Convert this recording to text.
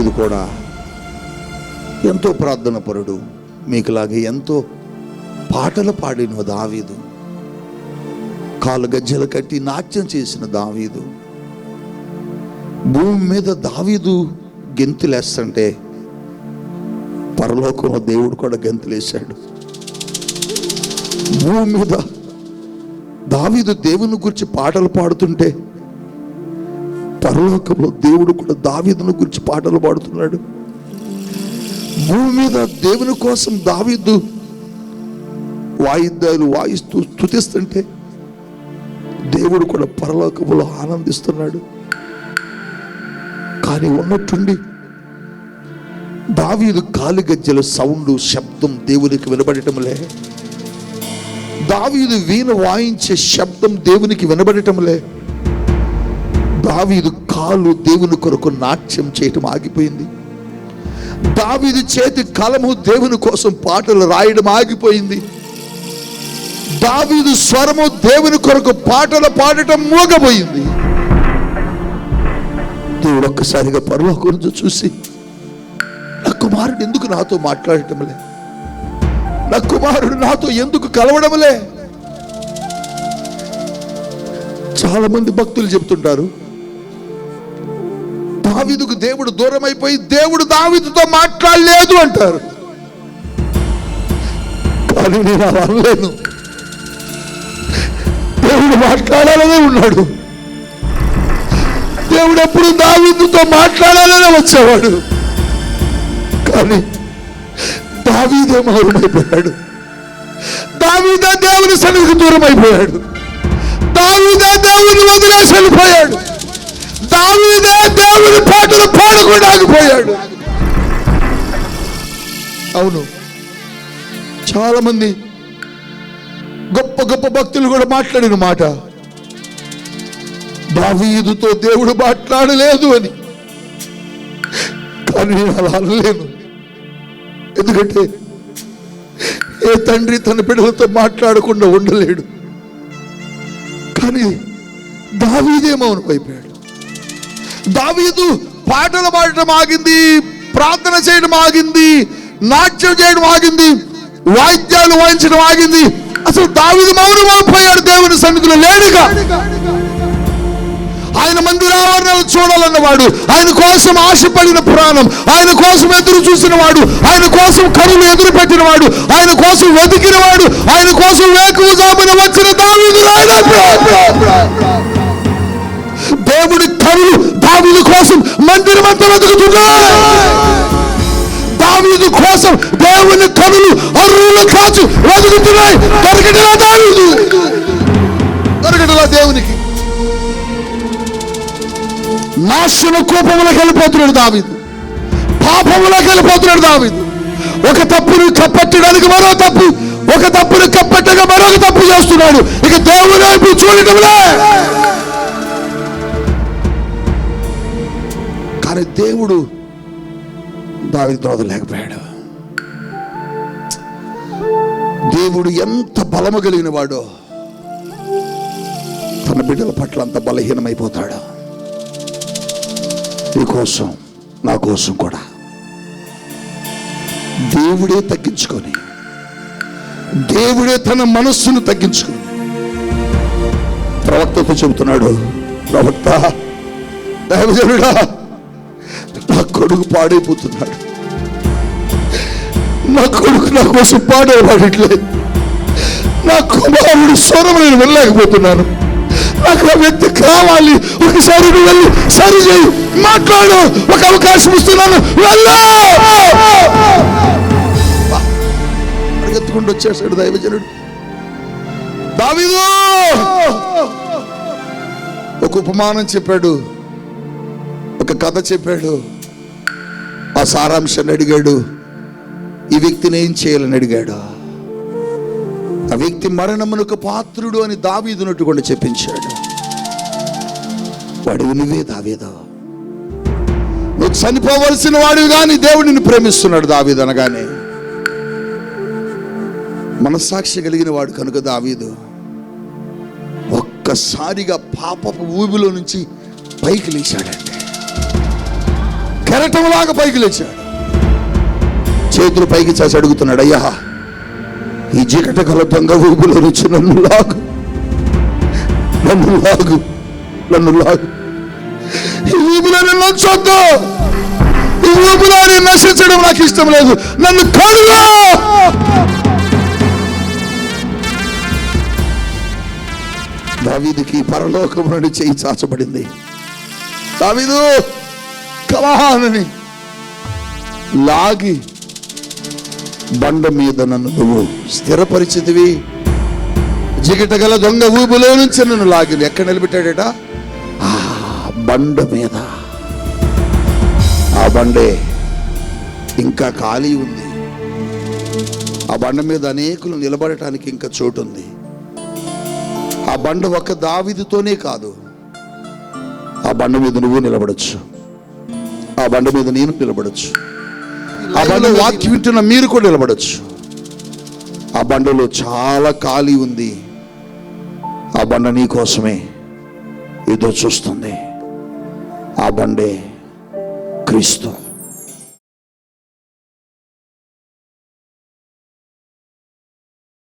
దావీదు కూడా ఎంతో ప్రార్థన పరుడు. మీకులాగే ఎంతో పాటలు పాడిన దావీదు. కాలు గజ్జలు కట్టి నాట్యం చేసిన దావీదు. భూమి మీద దావీదు గెంతులేస్తంటే పరలోకంలో దేవుడు కూడా గెంతులేశాడు. భూమి మీద దావీదు దేవుని గురించి పాటలు పాడుతుంటే పరలోకంలో దేవుడు కూడా దావీదును గురించి పాటలు పాడుతున్నాడు. భూమి మీద దేవుని కోసం దావీదు వాయిద్యాలు వాయిస్తూ స్థుతిస్తుంటే దేవుడు కూడా పరలోకములో ఆనందిస్తున్నాడు. కానీ ఉన్నట్టుండి దావీదు కాలిగజ్జల సౌండ్ శబ్దం దేవునికి వినబడటంలే దావీదు వీణ వాయించే శబ్దం దేవునికి వినబడటంలే దావీదు కాలు దేవుని కొరకు నాట్యం చేయటం ఆగిపోయింది. దావీదు చేతి కలము దేవుని కోసం పాటలు రాయడం ఆగిపోయింది. దావీదు స్వరము దేవుని కొరకు పాటలు పాడటం మూగపోయింది దేవుడు ఒక్కసారిగా పరలోకం గురించి చూసి నా కుమారుడు ఎందుకు నాతో మాట్లాడటంలే నా కుమారుడు నాతో ఎందుకు కలవడంలే చాలా మంది భక్తులు చెప్తుంటారు దావిదుకు దేవుడు దూరం అయిపోయి దేవుడు దావిదుతో మాట్లాడలేదు అంటారు. కానీ నేను అలా అనలేను. దేవుడు మాట్లాడాలనే ఉన్నాడు. దేవుడు ఎప్పుడు దావీదుతో మాట్లాడాలనే వచ్చేవాడు. కానీ దావీదే మౌనమైపోయాడు దావీదే దేవుని సన్నిధికి దూరం అయిపోయాడు దావీదే దేవుని వదిలేసి వెళ్ళిపోయాడు. దావీదే దేవుని పాటలు పాడకుండా ఆగిపోయాడు అవును. చాలా మంది గొప్ప గొప్ప భక్తులు కూడా మాట్లాడిన మాట. దావీదుతో దేవుడు మాట్లాడలేదు అని. కానీ నేను అలా అనలేను. ఎందుకంటే ఏ తండ్రి తన బిడ్డలతో మాట్లాడకుండా ఉండలేడు. కానీ దావీదే మౌనం అయిపోయాడు. దావీదు పాటలు పాడటం ఆగింది ప్రార్థన చేయడం ఆగింది నాట్యం చేయడం ఆగింది వాయిద్యాలు వాయించడం ఆగింది. అసలు దావీదు మౌనమైపోయాడు దేవుని సన్నిధిలో లేడుగా ఆయన మందిర ఆవరణలు చూడాలన్నవాడు ఆయన కోసం ఆశపడిన ప్రాణం ఆయన కోసం ఎదురు చూసిన వాడు ఆయన కోసం కరులు ఎదురు పెట్టిన వాడు ఆయన కోసం వెతికిన వాడు ఆయన కోసం వేకువజామున వచ్చిన దావీదు రాయన దేవుడి కరులు దావీదు కోసం మందిరం అంతా వెతుకుతున్నాయి దావీదు కోసం దేవుని కనులు అర్రులు కాచు వెతుకుతున్నాయి. దొరకటలా దావీదు. దొరకటలా దేవునికి. నాశన కోపంలోకి వెళ్ళిపోతున్నాడు దావీదు. పాపంలోకి వెళ్ళిపోతున్నాడు దావీదు. ఒక తప్పును కప్పట్టడానికి మరో తప్పు ఒక తప్పును కప్పట్టగా మరొక తప్పు చేస్తున్నాడు. ఇక దేవుని వైపు చూడటంలే. కానీ దేవుడు దావీదు వదలేకపోయాడు దేవుడు ఎంత బలము కలిగిన వాడో తన బిడ్డల పట్ల అంత బలహీనమైపోతాడు. నీకోసం నా కోసం కూడా. దేవుడే తగ్గించుకొని దేవుడే తన మనస్సును తగ్గించుకొని. ప్రవక్తతో చెబుతున్నాడు? ప్రవక్త దైవజనుడా కొడుకు పాడైపోతున్నాడు. నా కొడుకు నా కోసం పాడేవాడట్లేదు నా కుమారుడు స్వరం నేను వెళ్ళలేకపోతున్నాను. నాకు ఆ వ్యక్తి కావాలి. ఒకసారి నువ్వు వెళ్ళి సరి చేయి మాట్లాడు. ఒక అవకాశం ఇస్తున్నాను. వెళ్ళు! పరిగెత్తుకుంటూ వచ్చేసాడు దైవజనుడు. దావీదు! ఒక ఉపమానం చెప్పాడు. ఒక కథ చెప్పాడు. ఆ సారాంశాన్ని అడిగాడు. ఈ వ్యక్తిని ఏం చేయాలని అడిగాడు? ఆ వ్యక్తి మరణమునకు పాత్రుడు అని దావీదునట్టు కూడా చెప్పించాడు. వాడివి నువ్వే దావీదు. నువ్వు చనిపోవలసిన వాడివి కానీ దేవుడిని ప్రేమిస్తున్నాడు దావీదు అనగానే. మనస్సాక్షి కలిగిన వాడు కనుక దావీదు. ఒక్కసారిగా పాపపు ఊబిలో నుంచి పైకి లేచాడండి. కెరటంలాగా పైకి లేచాడు చేతులు పైకి చేసి అడుగుతున్నాడు అయ్యా ఈ జికట కల దొంగ ఊబులో నుంచి నన్ను లాగు. నన్ను లాగు నన్ను లాగు. ఈ ఊబులో నన్ను వచ్చొద్దు ఈ ఊబులో నేను నశించడం నాకు ఇష్టం లేదు. నన్ను కడుగు. దావీదుకి పరలోకం నుండి చేయి చాచబడింది. దావీదు కమానని లాగి బండ మీద నన్ను నువ్వు స్థిరపరిచితివి. జిగిట గల దొంగ ఊబులో నుంచి నన్ను లాగి ఎక్కడ నిలబెట్టాడట? ఆ బండ మీద. ఆ బండే ఇంకా ఖాళీ ఉంది. ఆ బండ మీద అనేకులు నిలబడటానికి ఇంకా చోటు ఉంది ఆ బండ ఒక్క దావిదితోనే కాదు. ఆ బండ మీద నువ్వు నిలబడచ్చు. ఆ బండ మీద నేను నిలబడచ్చు. ఆ బండ వాక్యం వింటున్న మీరు కూడా నిలబడచ్చు. ఆ బండలో చాలా ఖాళీ ఉంది. ఆ బండ నీ కోసమే. ఎదురు చూస్తుంది. ఆ బండే క్రీస్తు.